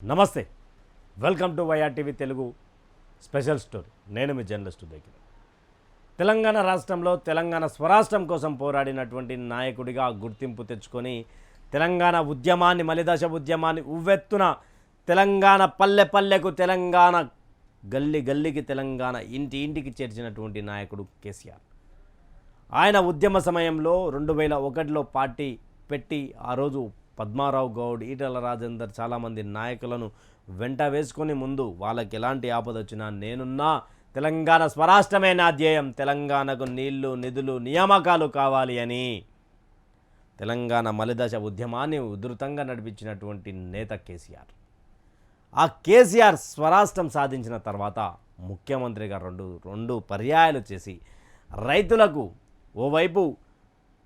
నమస్తే. Welcome to YRTV Telugu special story. నేను మీ జర్నలిస్టు దగ్గర తెలంగాణ రాష్ట్రంలో తెలంగాణ స్వరాష్ట్రం కోసం పోరాడినటువంటి నాయకుడిగా గుర్తింపు తెచ్చుకొని తెలంగాణ ఉద్యమాన్ని మలిదశ ఉద్యమాన్ని ఉవ్వెత్తున తెలంగాణ పల్లె పల్లెకు తెలంగాణ గల్లి గల్లికి తెలంగాణ ఇంటి ఇంటికి చేర్చినటువంటి నాయకుడు కేసీఆర్. ఆయన ఉద్యమ సమయంలో రెండు వేల ఒకటిలో పార్టీ పెట్టి ఆ రోజు పద్మారావు గౌడ్ ఈటల రాజేందర్ చాలామంది నాయకులను వెంట వేసుకొని ముందు వాళ్ళకి ఎలాంటి ఆపద వచ్చినా నేనున్నా. తెలంగాణ స్వరాష్ట్రమే నా ధ్యేయం. తెలంగాణకు నీళ్ళు నిధులు నియామకాలు కావాలి అని తెలంగాణ మలిదశ ఉద్యమాన్ని ఉధృతంగా నడిపించినటువంటి నేత కేసీఆర్. ఆ కేసీఆర్ స్వరాష్ట్రం సాధించిన తర్వాత ముఖ్యమంత్రిగా రెండు రెండు పర్యాయాలు చేసి రైతులకు ఓవైపు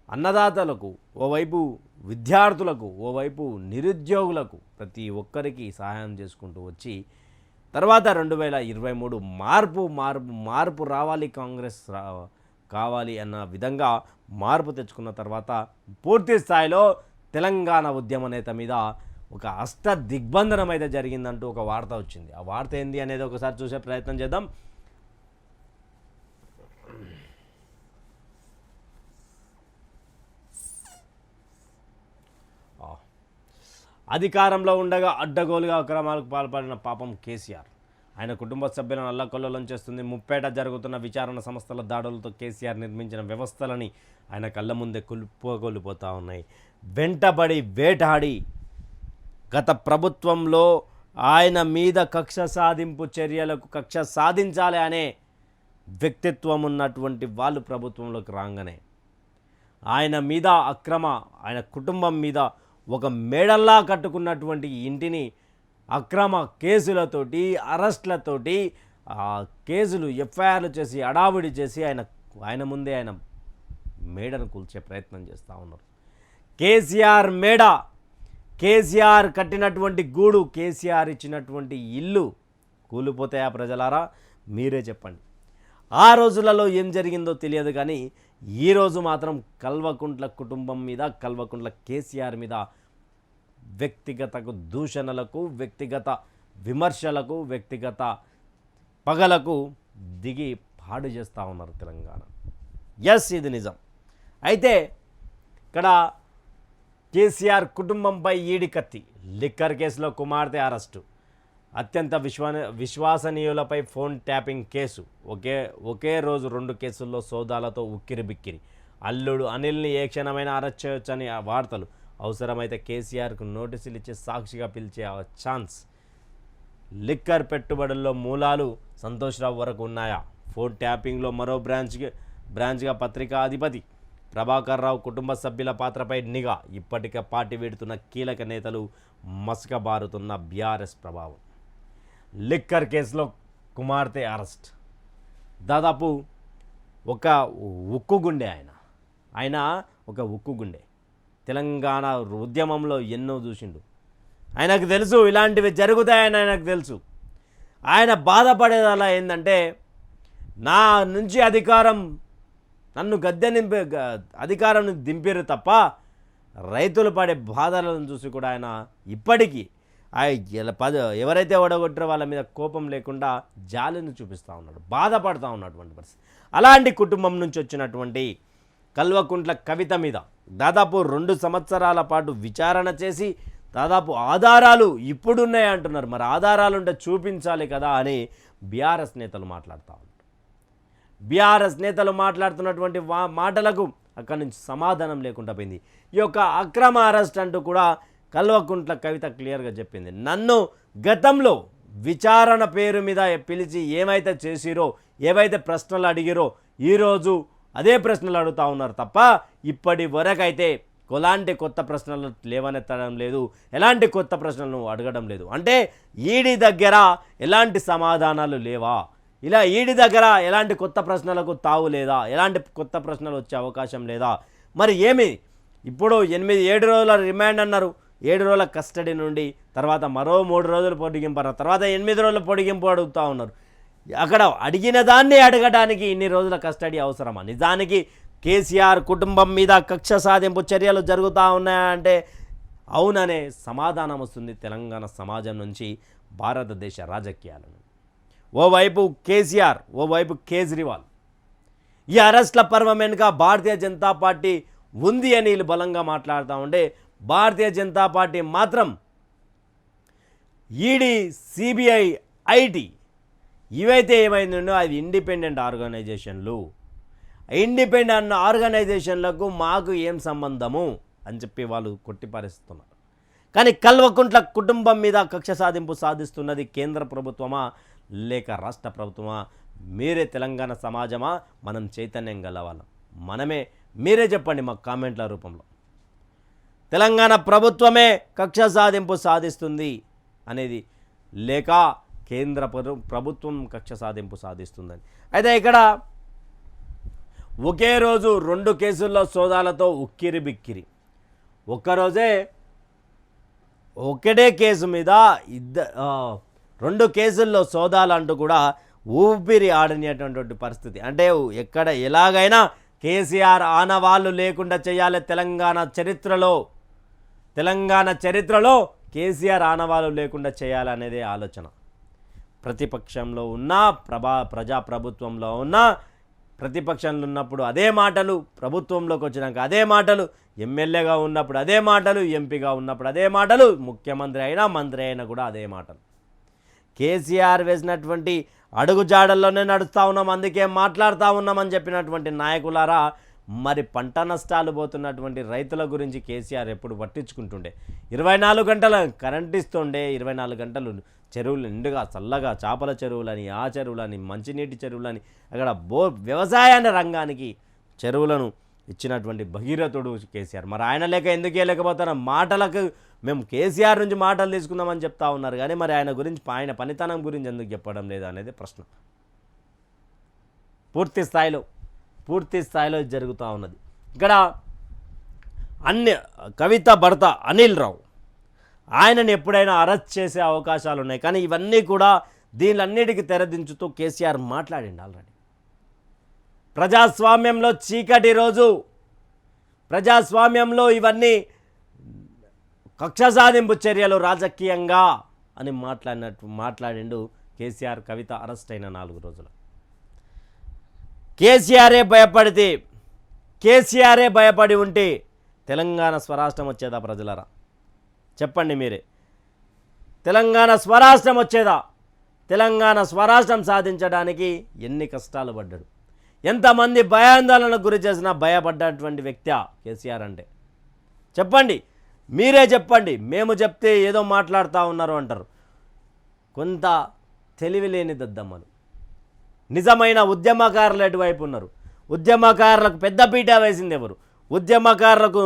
అన్నదాతలకు ఓవైపు విద్యార్థులకు ఓవైపు నిరుద్యోగులకు ప్రతి ఒక్కరికి సహాయం చేసుకుంటూ వచ్చి తర్వాత రెండు వేల ఇరవై మూడు మార్పు మార్పు మార్పు రావాలి కాంగ్రెస్ రా కావాలి అన్న విధంగా మార్పు తెచ్చుకున్న తర్వాత పూర్తి స్థాయిలో తెలంగాణ ఉద్యమ నేత మీద ఒక అష్ట దిగ్బంధనం అయితే జరిగిందంటూ ఒక వార్త వచ్చింది. ఆ వార్త ఏంది అనేది ఒకసారి చూసే ప్రయత్నం చేద్దాం. అధికారంలో ఉండగా అడ్డగోలుగా అక్రమాలకు పాల్పడిన పాపం కేసీఆర్. ఆయన కుటుంబ సభ్యులను అల్లకొల్లోలం చేస్తుంది. ముప్పేట జరుగుతున్న విచారణ సంస్థల దాడులతో కేసీఆర్ నిర్మించిన వ్యవస్థలని ఆయన కళ్ళ ముందే కులిపోగొలిపోతూ ఉన్నాయి. వెంటబడి వేటాడి గత ప్రభుత్వంలో ఆయన మీద కక్ష సాధింపు చర్యలకు కక్ష సాధించాలి అనే వ్యక్తిత్వం ఉన్నటువంటి వాళ్ళు ప్రభుత్వంలోకి రాగానే. ఆయన మీద అక్రమ ఆయన కుటుంబం మీద ఒక మేడల్లా కట్టుకున్నటువంటి ఇంటిని అక్రమ కేసులతోటి అరెస్ట్లతోటి ఆ కేసులు ఎఫ్ఐఆర్లు చేసి అడావిడి చేసి ఆయన ఆయన ముందే ఆయన మేడను కూల్చే ప్రయత్నం చేస్తూ ఉన్నారు. కేసీఆర్ మేడ కేసీఆర్ కట్టినటువంటి గూడు కేసీఆర్ ఇచ్చినటువంటి ఇల్లు కూలిపోతాయా ప్రజలారా? మీరే చెప్పండి. ఆ రోజులలో ఏం జరిగిందో తెలియదు కానీ ఈరోజు మాత్రం కల్వకుంట్ల కుటుంబం మీద కల్వకుంట్ల కేసీఆర్ మీద వ్యక్తిగత దూషణలకు వ్యక్తిగత విమర్శలకు వ్యక్తిగత పగలకు దిగి పాడు చేస్తూ ఉన్నారు తెలంగాణ. ఎస్ ఇది నిజం. అయితే ఇక్కడ కేసీఆర్ కుటుంబంపై ఈడి కత్తి లిక్కర్ కేసులో కుమార్తె అరెస్టు. అత్యంత విశ్వా విశ్వసనీయులపై ఫోన్ ట్యాపింగ్ కేసు. ఒకే ఒకే రోజు రెండు కేసుల్లో సోదాలతో ఉక్కిరి బిక్కిరి. అల్లుడు అనిల్ని ఏ క్షణమైనా అరెస్ట్ చేయొచ్చని ఆ వార్తలు. అవసరమైతే కేసీఆర్కు నోటీసులు ఇచ్చే సాక్షిగా పిలిచే ఛాన్స్. లిక్కర్ పెట్టుబడుల్లో మూలాలు సంతోష్రావు వరకు ఉన్నాయా? ఫోన్ ట్యాపింగ్లో మరో బ్రాంచ్కి బ్రాంచ్గా పత్రికా అధిపతి ప్రభాకర్ రావు కుటుంబ సభ్యుల పాత్రపై నిఘా. ఇప్పటికే పార్టీ వీడుతున్న కీలక నేతలు మసకబారుతున్న బీఆర్ఎస్ ప్రభావం. లిక్కర్ కేసులో కుమార్తె అరెస్ట్. దాదాపు ఒక ఉక్కు గుండె ఆయన. ఆయన ఒక ఉక్కు గుండె. తెలంగాణ ఉద్యమంలో ఎన్నో చూసిండు. ఆయనకు తెలుసు ఇలాంటివి జరుగుతాయని ఆయనకు తెలుసు. ఆయన బాధపడేదలా ఏంటంటే నా నుంచి అధికారం నన్ను గద్దె నింపే అధికారం దింపారు తప్ప రైతులు పడే బాధలను చూసి కూడా ఆయన ఇప్పటికీ పద ఎవరైతే ఓడగొట్టారో వాళ్ళ మీద కోపం లేకుండా జాలిని చూపిస్తూ ఉన్నాడు బాధపడుతూ ఉన్నటువంటి పరిస్థితి. అలాంటి కుటుంబం నుంచి వచ్చినటువంటి కల్వకుంట్ల కవిత మీద దాదాపు రెండు సంవత్సరాల పాటు విచారణ చేసి దాదాపు ఆధారాలు ఇప్పుడున్నాయి అంటున్నారు. మరి ఆధారాలు ఉంటే చూపించాలి కదా అని బీఆర్ఎస్ నేతలు మాట్లాడుతూ ఉంటారు బీఆర్ఎస్ నేతలు మాట్లాడుతున్నటువంటి మాటలకు అక్కడి నుంచి సమాధానం లేకుండా పోయింది. ఈ యొక్క అక్రమ అరెస్ట్ అంటూ కూడా కల్వకుంట్ల కవిత క్లియర్గా చెప్పింది. నన్ను గతంలో విచారణ పేరు మీద పిలిచి ఏమైతే చేసిరో ఏవైతే ప్రశ్నలు అడిగిరో ఈరోజు అదే ప్రశ్నలు అడుగుతా ఉన్నారు తప్ప ఇప్పటి వరకైతే ఎలాంటి కొత్త ప్రశ్నలు లేవనెత్తడం లేదు. ఎలాంటి కొత్త ప్రశ్నలను అడగడం లేదు. అంటే ఈడీ దగ్గర ఎలాంటి సమాధానాలు లేవా? ఇలా ఈడి దగ్గర ఎలాంటి కొత్త ప్రశ్నలకు తావు లేదా? ఎలాంటి కొత్త ప్రశ్నలు వచ్చే అవకాశం లేదా? మరి ఏమి? ఇప్పుడు ఎనిమిది ఏడు రోజుల రిమాండ్ అన్నారు. ఏడు రోజుల కస్టడీ నుండి తర్వాత మరో మూడు రోజులు పొడిగింపు అన్నారు. తర్వాత ఎనిమిది రోజుల పొడిగింపు అడుగుతూ ఉన్నారు. అక్కడ అడిగిన దాన్ని అడగడానికి ఇన్ని రోజుల కస్టడీ అవసరమా? నిజానికి కేసీఆర్ కుటుంబం మీద కక్ష సాధింపు చర్యలు జరుగుతూ ఉన్నాయంటే అవుననే సమాధానం వస్తుంది తెలంగాణ సమాజం నుంచి భారతదేశ రాజకీయాలను. ఓవైపు కేసీఆర్ ఓవైపు కేజ్రీవాల్. ఈ అరెస్ట్ల పర్వం వెనుక భారతీయ జనతా పార్టీ ఉంది అని వీళ్ళు బలంగా మాట్లాడుతూ ఉంటే భారతీయ జనతా పార్టీ మాత్రం ఈడీ సిబిఐ ఐటీ ఇవైతే ఏమైందో అది ఇండిపెండెంట్ ఆర్గనైజేషన్లు. ఇండిపెండెంట్ ఆర్గనైజేషన్లకు మాకు ఏం సంబంధము అని చెప్పి వాళ్ళు కొట్టిపారేస్తున్నారు. కానీ కల్వకుంట్ల కుటుంబం మీద కక్ష సాధింపు సాధిస్తున్నది కేంద్ర ప్రభుత్వమా లేక రాష్ట్ర ప్రభుత్వమా? మీరే తెలంగాణ సమాజమా? మనం చైతన్యం గలవాళ్ళం మనమే మీరే చెప్పండి మా కామెంట్ల రూపంలో. తెలంగాణ ప్రభుత్వమే కక్ష సాధింపు సాధిస్తుంది అనేది. లేక కేంద్ర ప్రభుత్వం కక్ష సాధింపు సాధిస్తుందని. అయితే ఇక్కడ ఒకే రోజు రెండు కేసుల్లో సోదాలతో ఉక్కిరి బిక్కిరి. ఒక్కరోజే ఒకటే కేసు మీద ఇద్ద రెండు కేసుల్లో సోదాలు అంటూ కూడా ఊపిరి ఆడనేటటువంటి పరిస్థితి. అంటే ఎక్కడ ఎలాగైనా కేసీఆర్ ఆనవాళ్ళు లేకుండా చేయాలి తెలంగాణ చరిత్రలో. తెలంగాణ చరిత్రలో కేసీఆర్ ఆనవాలు లేకుండా చేయాలనేదే ఆలోచన. ప్రతిపక్షంలో ఉన్న ప్రభా ప్రజాప్రభుత్వంలో ఉన్న ప్రతిపక్షంలో ఉన్నప్పుడు అదే మాటలు ప్రభుత్వంలోకి వచ్చినాక అదే మాటలు ఎమ్మెల్యేగా ఉన్నప్పుడు అదే మాటలు ఎంపీగా ఉన్నప్పుడు అదే మాటలు ముఖ్యమంత్రి అయినా మంత్రి అయినా కూడా అదే మాటలు. కేసీఆర్ వేసినటువంటి అడుగుజాడల్లోనే నడుస్తూ ఉన్నాం అందుకే మాట్లాడుతూ ఉన్నామని చెప్పినటువంటి నాయకులారా మరి పంట నష్టాలు పోతున్నటువంటి రైతుల గురించి కేసీఆర్ ఎప్పుడు పట్టించుకుంటుండే? ఇరవై నాలుగు గంటల కరెంట్ ఇస్తుండే ఇరవై నాలుగు గంటలు చెరువులు నిండుగా చల్లగా చేపల చెరువులని ఆ చెరువులని మంచినీటి చెరువులని అక్కడ బో వ్యవసాయాన్ని రంగానికి చెరువులను ఇచ్చినటువంటి భగీరథుడు కేసీఆర్. మరి ఆయన లేక ఎందుకు లేకపోతున్నా మాటలకు మేము కేసీఆర్ నుంచి మాటలు తీసుకుందామని చెప్తా ఉన్నారు కానీ మరి ఆయన గురించి ఆయన పనితనం గురించి ఎందుకు చెప్పడం లేదు అనేది ప్రశ్న. పూర్తి స్థాయిలో పూర్తి స్థాయిలో జరుగుతూ ఉన్నది. ఇక్కడ అన్ని కవిత భర్త అనిల్ రావు ఆయనను ఎప్పుడైనా అరెస్ట్ చేసే అవకాశాలు ఉన్నాయి. కానీ ఇవన్నీ కూడా దీనిలన్నిటికీ తెరదించుతూ కేసీఆర్ మాట్లాడిండు ఆల్రెడీ. ప్రజాస్వామ్యంలో చీకటి రోజు ప్రజాస్వామ్యంలో ఇవన్నీ కక్ష సాధింపు చర్యలు రాజకీయంగా అని మాట్లాడినట్టు మాట్లాడిండు కేసీఆర్ కవిత అరెస్ట్ అయిన నాలుగు రోజులు. కేసీఆరే భయపడితే కేసీఆరే భయపడి ఉంటే తెలంగాణ స్వరాష్ట్రం వచ్చేదా ప్రజలరా? చెప్పండి మీరే. తెలంగాణ స్వరాష్ట్రం వచ్చేదా? తెలంగాణ స్వరాష్ట్రం సాధించడానికి ఎన్ని కష్టాలు పడ్డాడు? ఎంతమంది భయాందోళనకు గురి చేసినా భయపడ్డటువంటి వ్యక్తి కేసీఆర్ అంటే? చెప్పండి. మీరే చెప్పండి. మేము చెప్తే ఏదో మాట్లాడుతూ ఉన్నారు అంటారు. కొంత తెలివి లేని దద్దమ్మలు. నిజమైన ఉద్యమకారులు ఎటువైపు ఉన్నారు. ఉద్యమకారులకు పెద్దపీట వేసింది ఎవరు? ఉద్యమకారులకు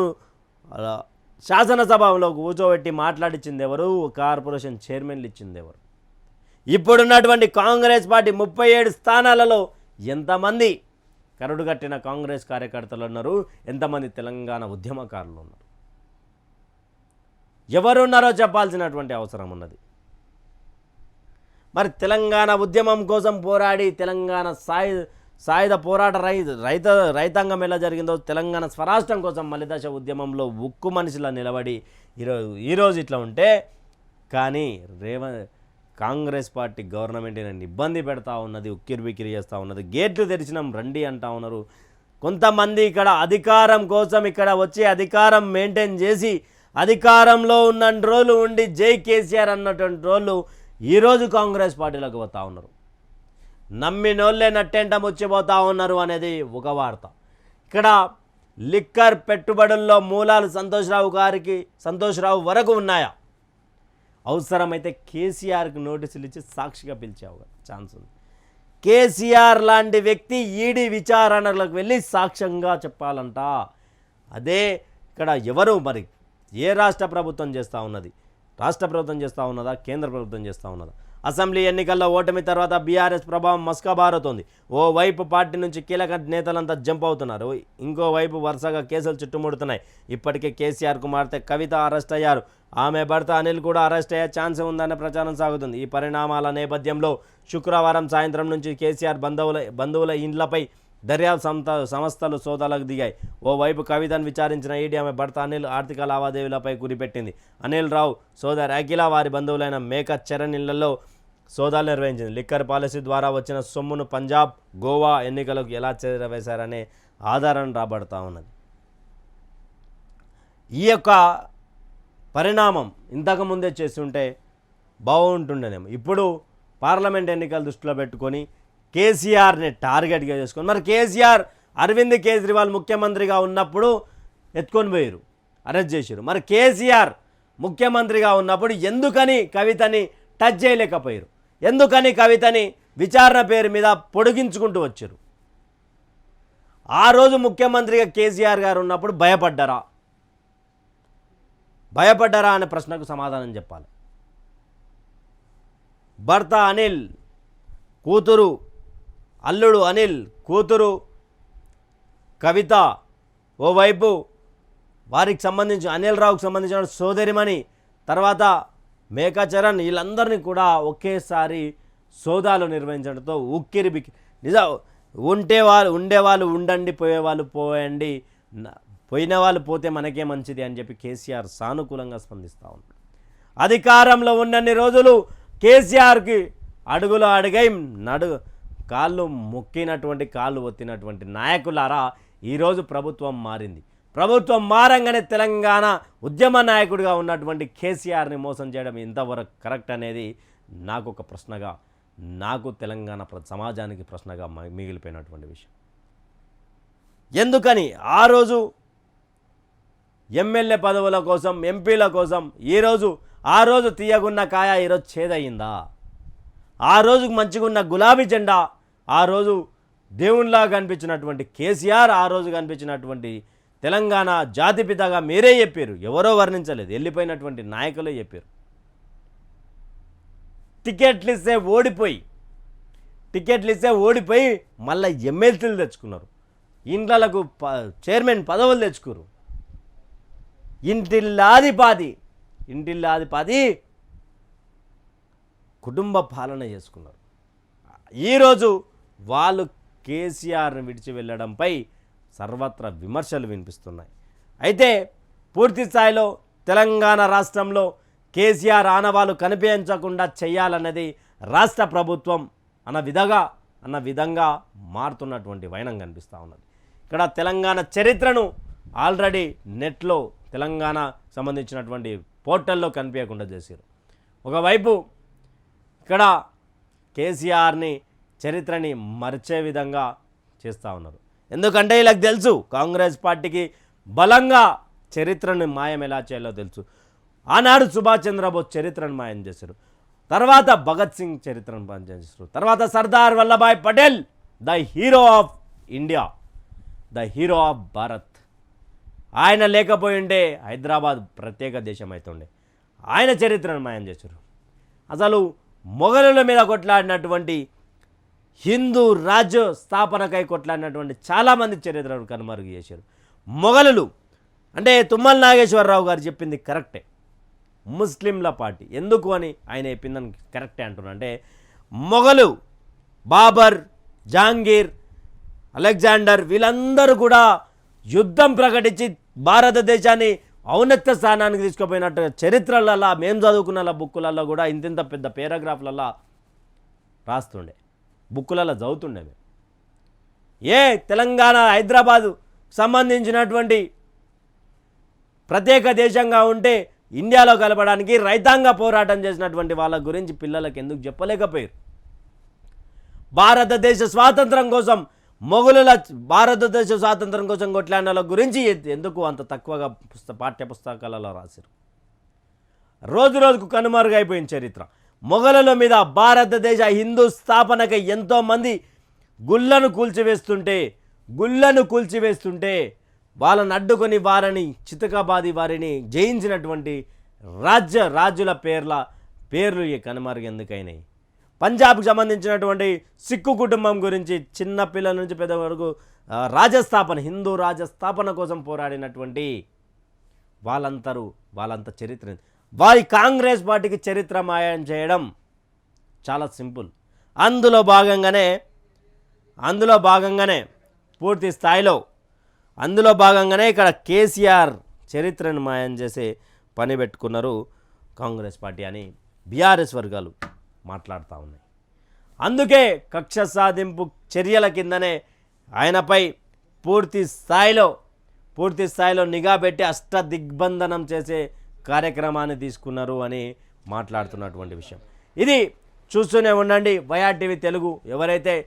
శాసనసభలో కూర్చోబెట్టి మాట్లాడించింది ఎవరు? కార్పొరేషన్ చైర్మన్లు ఇచ్చింది ఎవరు? ఇప్పుడున్నటువంటి కాంగ్రెస్ పార్టీ ముప్పై ఏడు స్థానాలలో ఎంతమంది కరుడు కట్టిన కాంగ్రెస్ కార్యకర్తలు ఉన్నారు? ఎంతమంది తెలంగాణ ఉద్యమకారులు ఉన్నారు? ఎవరున్నారో చెప్పాల్సినటువంటి అవసరం ఉన్నది. మరి తెలంగాణ ఉద్యమం కోసం పోరాడి తెలంగాణ సాయు సాయుధ పోరాట రై రైత రైతాంగం ఎలా జరిగిందో తెలంగాణ స్వరాష్ట్రం కోసం మలిదశ ఉద్యమంలో ఉక్కు మనిషిలా నిలబడి ఈరోజు ఈరోజు ఇట్లా ఉంటే కానీ రేవ కాంగ్రెస్ పార్టీ గవర్నమెంట్ నన్ను ఇబ్బంది పెడతా ఉన్నది ఉక్కిరి బిక్కిరి చేస్తూ ఉన్నది గేట్లు తెరిచినాం రండి అంటా ఉన్నారు. కొంతమంది ఇక్కడ అధికారం కోసం ఇక్కడ వచ్చి అధికారం మెయింటైన్ చేసి అధికారంలో ఉన్న రోజులు ఉండి జై కేసీఆర్ అన్నటువంటి రోజులు ఈరోజు కాంగ్రెస్ పార్టీలోకి పోతా ఉన్నారు. నమ్మినోళ్ళే నట్టేంట ముచ్చిపోతా ఉన్నారు అనేది ఒక వార్త. ఇక్కడ లిక్కర్ పెట్టుబడుల్లో మూలాలు సంతోష్రావు గారికి సంతోష్రావు వరకు ఉన్నాయా? అవసరమైతే కేసీఆర్కి నోటీసులు ఇచ్చి సాక్షిగా పిలిచే ఛాన్స్ ఉంది. కేసీఆర్ లాంటి వ్యక్తి ఈడీ విచారణలకు వెళ్ళి సాక్ష్యంగా చెప్పాలంట. అదే ఇక్కడ ఎవరు మరి? ఏ రాష్ట్ర ప్రభుత్వం చేస్తూ ఉన్నది? రాష్ట్ర ప్రభుత్వం చేస్తూ ఉన్నదా? కేంద్ర ప్రభుత్వం చేస్తూ ఉన్నదా? అసెంబ్లీ ఎన్నికల్లో ఓటమి తర్వాత బీఆర్ఎస్ ప్రభావం మస్కబారుతోంది ఓ వైపు పార్టీ నుంచి కీలక నేతలంతా జంప్ అవుతున్నారు. ఇంకో వైపు వరుసగా కేసులు చుట్టుముడుతున్నాయి. ఇప్పటికే కేసీఆర్ కుమార్తె కవిత అరెస్ట్ అయ్యారు. ఆమె భర్త అనిల్ కూడా అరెస్ట్ అయ్యే ఛాన్స్ ఉందనే ప్రచారం సాగుతుంది. ఈ పరిణామాల నేపథ్యంలో శుక్రవారం సాయంత్రం నుంచి కేసీఆర్ బంధువుల బంధువుల ఇండ్లపై దర్యాప్తు సంస్థ సంస్థలు సోదాలకు దిగాయి. ఓవైపు కవితను విచారించిన ఈడీ ఆమె భర్త అనిల్ ఆర్థిక లావాదేవీలపై గురిపెట్టింది అనిల్ రావు సోదరి అఖిల వారి బంధువులైన మేక చరణ్ ఇళ్ళలో సోదాలు నిర్వహించింది. లిక్కర్ పాలసీ ద్వారా వచ్చిన సొమ్మును పంజాబ్ గోవా ఎన్నికలకు ఎలా చేరవేశారనే ఆధారం రాబడతా ఉన్నది. ఈ యొక్క పరిణామం ఇంతకుముందే చేస్తుంటే బాగుంటుండేనేమో. ఇప్పుడు పార్లమెంట్ ఎన్నికలు దృష్టిలో పెట్టుకొని కేసీఆర్ని టార్గెట్గా చేసుకొని మరి కేసీఆర్ అరవింద్ కేజ్రీవాల్ ముఖ్యమంత్రిగా ఉన్నప్పుడు ఎత్తుకొని పోయారు అరెస్ట్ చేశారు మరి కేసీఆర్ ముఖ్యమంత్రిగా ఉన్నప్పుడు ఎందుకని కవితని టచ్ చేయలేకపోయారు ఎందుకని కవితని విచారణ పేరు మీద పొడిగించుకుంటూ వచ్చారు ఆ రోజు ముఖ్యమంత్రిగా కేసీఆర్ గారు ఉన్నప్పుడు భయపడ్డారా? భయపడ్డారా అనే ప్రశ్నకు సమాధానం చెప్పాలి. భర్త అనిల్ కూతురు అల్లుడు అనిల్ కూతురు కవిత ఓవైపు వారికి సంబంధించి అనిల్ రావుకి సంబంధించిన సోదరిమణి తర్వాత మేకా చరణ్ వీళ్ళందరినీ కూడా ఒకేసారి సోదాలు నిర్వహించడంతో ఉక్కిరి బిక్కి నిజ ఉంటే వాళ్ళు ఉండేవాళ్ళు ఉండండి పోయేవాళ్ళు పోయండి పోయిన వాళ్ళు పోతే మనకే మంచిది అని చెప్పి కేసీఆర్ సానుకూలంగా స్పందిస్తూ ఉంటాడు అధికారంలో ఉన్నన్ని రోజులు కేసీఆర్కి అడుగులు అడిగై నడు కాళ్ళు మొక్కినటువంటి కాళ్ళు ఒత్తినటువంటి నాయకులారా ఈరోజు ప్రభుత్వం మారింది. ప్రభుత్వం మారంగానే తెలంగాణ ఉద్యమ నాయకుడిగా ఉన్నటువంటి కేసీఆర్ని మోసం చేయడం ఇంతవరకు కరెక్ట్ అనేది నాకు ఒక ప్రశ్నగా నాకు తెలంగాణ ప్ర సమాజానికి ప్రశ్నగా మిగిలిపోయినటువంటి విషయం. ఎందుకని? ఆ రోజు ఎమ్మెల్యే పదవుల కోసం ఎంపీల కోసం ఈరోజు ఆ రోజు తీయగున్న కాయ ఈరోజు చేదయిందా? ఆ రోజుకు మంచిగున్న గులాబీ జెండా ఆ రోజు దేవునిలా కనిపించినటువంటి కేసీఆర్ ఆ రోజు కనిపించినటువంటి తెలంగాణ జాతిపితగా మీరే చెప్పారు. ఎవరో వర్ణించలేదు. వెళ్ళిపోయినటువంటి నాయకులే చెప్పారు. టికెట్లు ఇస్తే ఓడిపోయి టికెట్లు ఇస్తే ఓడిపోయి మళ్ళీ ఎమ్మెల్సీలు తెచ్చుకున్నారు. ఇండ్లకు ప చైర్మన్ పదవులు తెచ్చుకోరు. ఇంటిల్లాది పాది ఇంటిల్లాది పాది కుటుంబ పాలన చేసుకున్నారు. ఈరోజు వాళ్ళు కేసీఆర్ని విడిచి వెళ్ళడంపై సర్వత్ర విమర్శలు వినిపిస్తున్నాయి. అయితే పూర్తి స్థాయిలో తెలంగాణ రాష్ట్రంలో కేసీఆర్ ఆనవాళ్ళు కనిపించకుండా చేయాలన్నది రాష్ట్ర ప్రభుత్వం అన్న విధంగా అన్న విధంగా మారుతున్నటువంటి వైనం కనిపిస్తూ ఉన్నది. ఇక్కడ తెలంగాణ చరిత్రను ఆల్రెడీ నెట్లో తెలంగాణ సంబంధించినటువంటి పోర్టల్లో కనిపించకుండా చేశారు ఒకవైపు ఇక్కడ కేసీఆర్ని చరిత్రని మరిచే విధంగా చేస్తూ ఉన్నారు. ఎందుకంటే వీళ్ళకి తెలుసు కాంగ్రెస్ పార్టీకి బలంగా చరిత్రను మాయం ఎలా చేయాలో తెలుసు. ఆనాడు సుభాష్ చంద్రబోస్ చరిత్రను మాయం చేశారు. తర్వాత భగత్ సింగ్ చరిత్రను మాయం చేశారు. తర్వాత Sardar Vallabhbhai Patel the hero of India the hero of Bharat. ఆయన లేకపోయి ఉంటే హైదరాబాద్ ప్రత్యేక దేశం అవుతుండే ఆయన చరిత్రను మాయం చేశారు. అసలు మొఘలుల మీద కొట్లాడినటువంటి హిందూ రాజ్య స్థాపనకై కొట్లాడినటువంటి చాలామంది చరిత్రను కనుమరుగు చేశారు. మొఘలులు అంటే తుమ్మల నాగేశ్వరరావు గారు చెప్పింది కరెక్టే. ముస్లింల పార్టీ. ఎందుకు అని ఆయన చెప్పిందని కరెక్టే అంటున్నా అంటే మొఘలు బాబర్ జహాంగీర్ అలెగ్జాండర్ వీళ్ళందరూ కూడా యుద్ధం ప్రకటించి భారతదేశాన్ని ఔన్నత్య స్థానానికి తీసుకుపోయినట్టు చరిత్రలలో మేము చదువుకున్న బుక్కులలో కూడా ఇంతింత పెద్ద పేరాగ్రాఫ్లలో రాస్తుండే. బుక్కులలో చదువుతుండే మేము ఏ తెలంగాణ హైదరాబాదు సంబంధించినటువంటి ప్రత్యేక దేశంగా ఉంటే ఇండియాలో కలపడానికి రైతాంగ పోరాటం చేసినటువంటి వాళ్ళ గురించి పిల్లలకు ఎందుకు చెప్పలేకపోయారు? భారతదేశ స్వాతంత్రం కోసం మొఘలుల భారతదేశ స్వాతంత్రం కోసం కొట్లాడిన గురించి ఎందుకు అంత తక్కువగా పుస్త పాఠ్య పుస్తకాలలో రాశారు? రోజు రోజుకు కనుమరుగైపోయిన చరిత్ర. మొఘలుల మీద భారతదేశ హిందూ స్థాపనకై ఎంతోమంది గుళ్ళను కూల్చివేస్తుంటే గుళ్ళను కూల్చివేస్తుంటే వాళ్ళని అడ్డుకొని వారిని చితకబాది వారిని జయించినటువంటి రాజ్య రాజుల పేర్ల పేర్లు ఈ కనుమరుగెందుకైనాయి పంజాబ్కి సంబంధించినటువంటి సిక్కు కుటుంబం గురించి చిన్న పిల్లల నుంచి పెద్ద వరకు రాజస్థాపన హిందూ రాజస్థాపన కోసం పోరాడినటువంటి వాళ్ళంతరూ వాళ్ళంత చరిత్ర వారి కాంగ్రెస్ పార్టీకి చరిత్ర మాయం చేయడం చాలా సింపుల్. అందులో భాగంగానే అందులో భాగంగానే పూర్తి స్థాయిలో అందులో భాగంగానే ఇక్కడ కేసీఆర్ చరిత్రను మాయం చేసే పని పెట్టుకున్నారు కాంగ్రెస్ పార్టీ అని బీఆర్ఎస్ వర్గాలు మాట్లాడుతూ ఉన్నాయి. అందుకే కక్ష సాధింపు చర్యల కిందనే ఆయనపై పూర్తి స్థాయిలో పూర్తి స్థాయిలో నిఘా పెట్టి అష్ట దిగ్బంధనం చేసే కార్యక్రమాన్ని తీసుకున్నారు అని మాట్లాడుతున్నటువంటి విషయం. ఇది చూస్తూనే ఉండండి. YR TV Telugu. ఎవరైతే